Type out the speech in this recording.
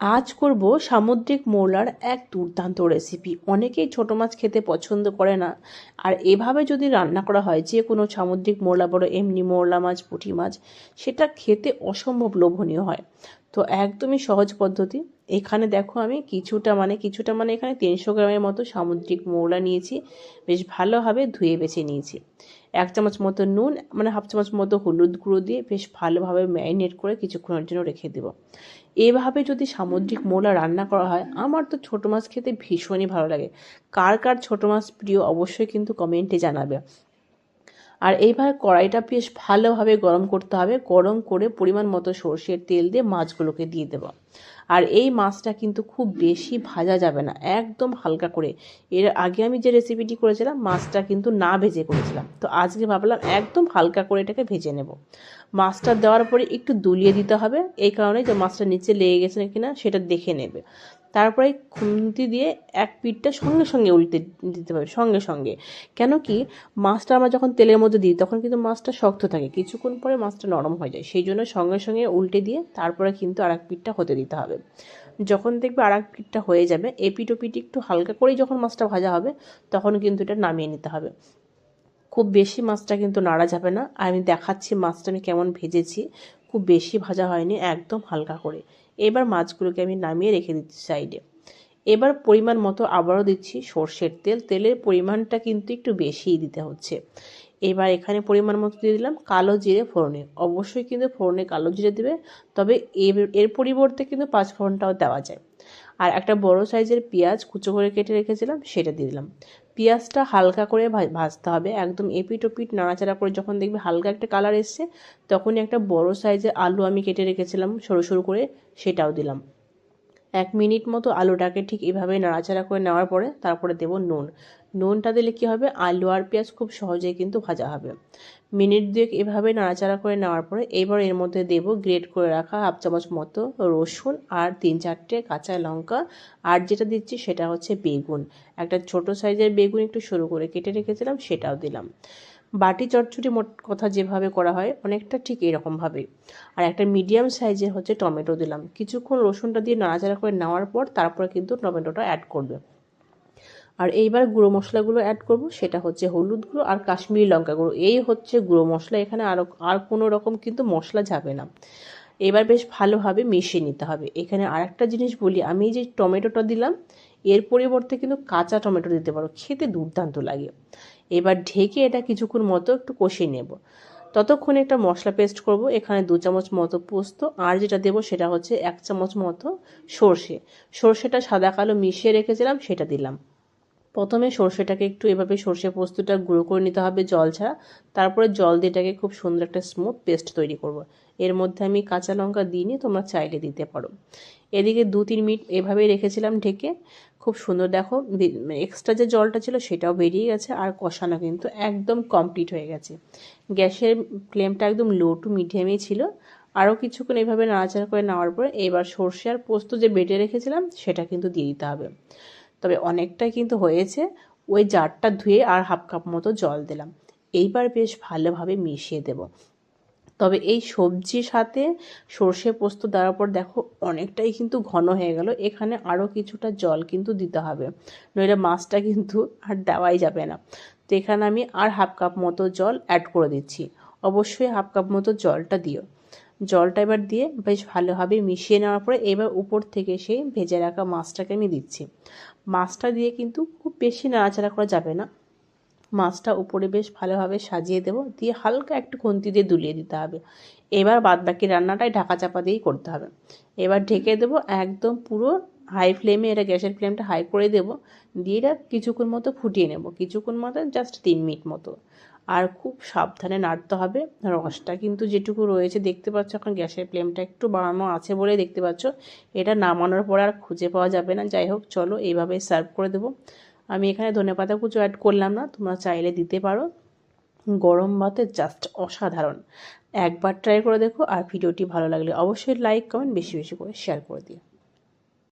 আজ করব সামুদ্রিক মৌলার এক দুর্দান্ত রেসিপি অনেকেই ছোট মাছ খেতে পছন্দ করে না। আর এভাবে যদি রান্না করা হয়, যে কোনো সামুদ্রিক মৌলা বড় এমনি মৌলা মাছ, পুঁটি মাছ, সেটা খেতে অসম্ভব লোভনীয় হয়। তো একদমই সহজ পদ্ধতি। এখানে দেখো আমি কিছুটা মানে কিছুটা মানে এখানে তিনশো গ্রামের মতো সামুদ্রিক মৌলা নিয়েছি। বেশ ভালোভাবে ধুয়ে বেছে নিয়েছি। এক চামচ মতো নুন মানে হাফ চামচ মতো হলুদ গুঁড়ো দিয়ে বেশ ভালোভাবে ম্যারিনেট করে কিছুক্ষণের জন্য রেখে দেবো। এভাবে যদি সামুদ্রিক মোলা রান্না করা হয়, আমার তো ছোটো মাছ খেতে ভীষণই ভালো লাগে। কার কার ছোটো মাছ প্রিয় অবশ্যই কিন্তু কমেন্টে জানাবে। আর এইভাবে কড়াইটা বেশ ভালোভাবে গরম করতে হবে। গরম করে পরিমাণ মতো সর্ষের তেল দিয়ে মাছগুলোকে দিয়ে দেবো। আর এই মাছটা কিন্তু খুব বেশি ভাজা যাবে না, একদম হালকা করে। এর আগে আমি যে রেসিপিটি করেছিলাম, মাছটা কিন্তু না ভেজে করেছিলাম। তো আজকে ভাবলাম একদম হালকা করে এটাকে ভেজে নেব। মাছটা দেওয়ার পরে একটু দুলিয়ে দিতে হবে, এই কারণে যে মাছটা নিচে লেগে গেছে কিনা সেটা দেখে নেবে। তারপরে খুন্তি দিয়ে এক পিঠটা সঙ্গে সঙ্গে উল্টে দিতে হবে সঙ্গে সঙ্গে। কেন কি, মাছটা আমরা যখন তেলের মধ্যে দিই, তখন কিন্তু মাছটা শক্ত থাকে। কিছুক্ষণ পরে মাছটা নরম হয়ে যায়। সেই জন্য সঙ্গে সঙ্গে উল্টে দিয়ে তারপরে কিন্তু আর এক পিঠটা হতে দিতে হবে। যখন দেখবে আর এক পিঠটা হয়ে যাবে এপিট ওপিট একটু হালকা করেই যখন মাছটা ভাজা হবে, তখন কিন্তু এটা নামিয়ে নিতে হবে। খুব বেশি মাছটা কিন্তু নাড়া যাবে না। আমি দেখাচ্ছি মাছটা আমি কেমন ভেজেছি। খুব বেশি ভাজা হয়নি, একদম হালকা করে। এবার মাছগুলোকে আমি নামিয়ে রেখে দিচ্ছি সাইডে। এবার পরিমাণ মতো আবারও দিচ্ছি সর্ষের তেল। তেলের পরিমাণটা কিন্তু একটু বেশিই দিতে হচ্ছে। এবার এখানে পরিমাণ মতো দিয়ে দিলাম কালো জিরে ফোড়নে। অবশ্যই কিন্তু ফোড়নে কালো জিরে দেবে, তবে এর পরিবর্তে কিন্তু পাঁচ ফোড়নটাও দেওয়া যায়। আর একটা বড় সাইজের পেঁয়াজ কুচো করে কেটে রেখেছিলাম, সেটা দিয়ে দিলাম। পেঁয়াজটা হালকা করে ভাজতে হবে, একদম এপিট ওপিট নাড়াচাড়া করে যখন দেখবে হালকা একটা কালার এসছে, তখনই একটা বড় সাইজের আলু আমি কেটে রেখেছিলাম সরু সরু করে, সেটাও দিলাম। এক মিনিট মতো আলুটাকে ঠিক এভাবে নাড়াচাড়া করে নেওয়ার পরে তারপরে দেব নুন। নুনটা দিলে কি হবে? আলু আর পেঁয়াজ খুব সহজেই কিন্তু ভাজা হবে। মিনিট দুয়েক এভাবে নাড়াচাড়া করে নেওয়ার পরে এবার এর মধ্যে দেব গ্রেট করে রাখা হাফ চামচ মতো রসুন আর তিন চারটে কাঁচা লঙ্কা। আর যেটা দিচ্ছি সেটা হচ্ছে বেগুন। একটা ছোট সাইজের বেগুন একটু সরু করে কেটে রেখেছিলাম, সেটাও দিলাম। বাটি চটচটি মোট কথা যেভাবে করা হয় অনেকটা ঠিক এরকমভাবে। আর একটা মিডিয়াম সাইজের হচ্ছে টমেটো দিলাম। কিছুক্ষণ রসুনটা দিয়ে নাড়াচাড়া করে নেওয়ার পর তারপরে কিন্তু টমেটোটা অ্যাড করবে। আর এইবার গুঁড়ো মশলাগুলো অ্যাড করব, সেটা হচ্ছে হলুদ গুঁড়ো আর কাশ্মীরি লঙ্কা গুঁড়ো। এই হচ্ছে গুঁড়ো মশলা, এখানে আরও আর কোনো রকম কিন্তু মশলা যাবে না। এবার বেশ ভালোভাবে মিশিয়ে নিতে হবে। এখানে আরেকটা জিনিস বলি, আমি যে টমেটোটা দিলাম, এর পরিবর্তে কিন্তু কাঁচা টমেটো দিতে পারো, খেতে দুর্দান্ত লাগে। এবার ঢেকে এটা কিছুক্ষণ মতো একটু কষিয়ে নেব। ততক্ষণে একটা মশলা পেস্ট করব, এখানে দু চামচ মতো পোস্ত, আর যেটা দেবো সেটা হচ্ছে এক চামচ মতো সর্ষে। সর্ষেটা সাদা কালো মিশিয়ে রেখেছিলাম, সেটা দিলাম। প্রথমে সর্ষেটাকে একটু এভাবে সর্ষে পোস্তটা গুঁড়ো করে নিতে হবে জল ছাড়া। তারপরে জল দিয়ে এটাকে খুব সুন্দর একটা স্মুথ পেস্ট তৈরি করব। এর মধ্যে আমি কাঁচা লঙ্কা দিইনি তোমরা চাইলে দিতে পারো। এদিকে দু তিন মিনিট এভাবেই রেখেছিলাম ঢেকে। খুব সুন্দর দেখো এক্সট্রা যে জলটা ছিল সেটাও বেরিয়ে গেছে আর কষানো কিন্তু একদম কমপ্লিট হয়ে গেছে। গ্যাসের ফ্লেমটা একদম লো টু মিডিয়ামেই ছিল। আরও কিছুক্ষণ এভাবে নাড়াচাড়া করে নেওয়ার পরে এবার সর্ষে আর পোস্ত যে বেটে রেখেছিলাম সেটা কিন্তু দিয়ে দিতে হবে। তবে অনেকটাই কিন্তু হয়েছে। ওই জারটা ধুয়ে আর হাফ কাপ মতো জল দিলাম। এইবার বেশ ভালোভাবে মিশিয়ে দেব। তবে এই সবজির সাথে সর্ষে পোস্ত দেওয়ার পর দেখো অনেকটাই কিন্তু ঘন হয়ে গেল। এখানে আরও কিছুটা জল কিন্তু দিতে হবে। নইলে মাছটা কিন্তু আর দেওয়াই যাবে না। তো এখানে আমি আর হাফ কাপ মতো জল অ্যাড করে দিচ্ছি। অবশ্যই হাফ কাপ মতো জলটা দিও। জলটা এবার দিয়ে বেশ ভালোভাবে মিশিয়ে নেওয়ার পরে এবার উপর থেকে সেই ভেজে রাখা মাছটাকে আমি দিচ্ছি। মাছটা দিয়ে কিন্তু খুব বেশি নাড়াচাড়া করা যাবে না। মাছটা উপরে বেশ ভালোভাবে সাজিয়ে দেবো। দিয়ে হালকা একটু খুন্তি দিয়ে দুলিয়ে দিতে হবে। এবার বাদ বাকি রান্নাটাই ঢাকা চাপা দিয়েই করতে হবে। এবার ঢেকে দেবো একদম পুরো হাই ফ্লেমে এটা গ্যাসের ফ্লেমটা হাই করে দেবো। দিয়ে এটা কিছুক্ষণ মতো ফুটিয়ে নেব। কিছুক্ষণ মতো জাস্ট তিন মিনিট মতো। আর খুব সাবধানে নাড়তে হবে। রসটা কিন্তু যেটুকু রয়েছে, দেখতে পাচ্ছ এখন গ্যাসের ফ্লেমটা একটু বাড়ানো আছে বলে দেখতে পাচ্ছ। এটা নামানোর পর আর খুঁজে পাওয়া যাবে না। যাই হোক, চলো এইভাবে সার্ভ করে দেবো। আমি এখানে ধনে পাতা কুচো অ্যাড করলাম না, তোমরা চাইলে দিতে পারো। গরম ভাতে জাস্ট অসাধারণ। একবার ট্রাই করে দেখো আর ভিডিওটি ভালো লাগলে অবশ্যই লাইক কমেন্ট বেশি বেশি করে শেয়ার করে দিও।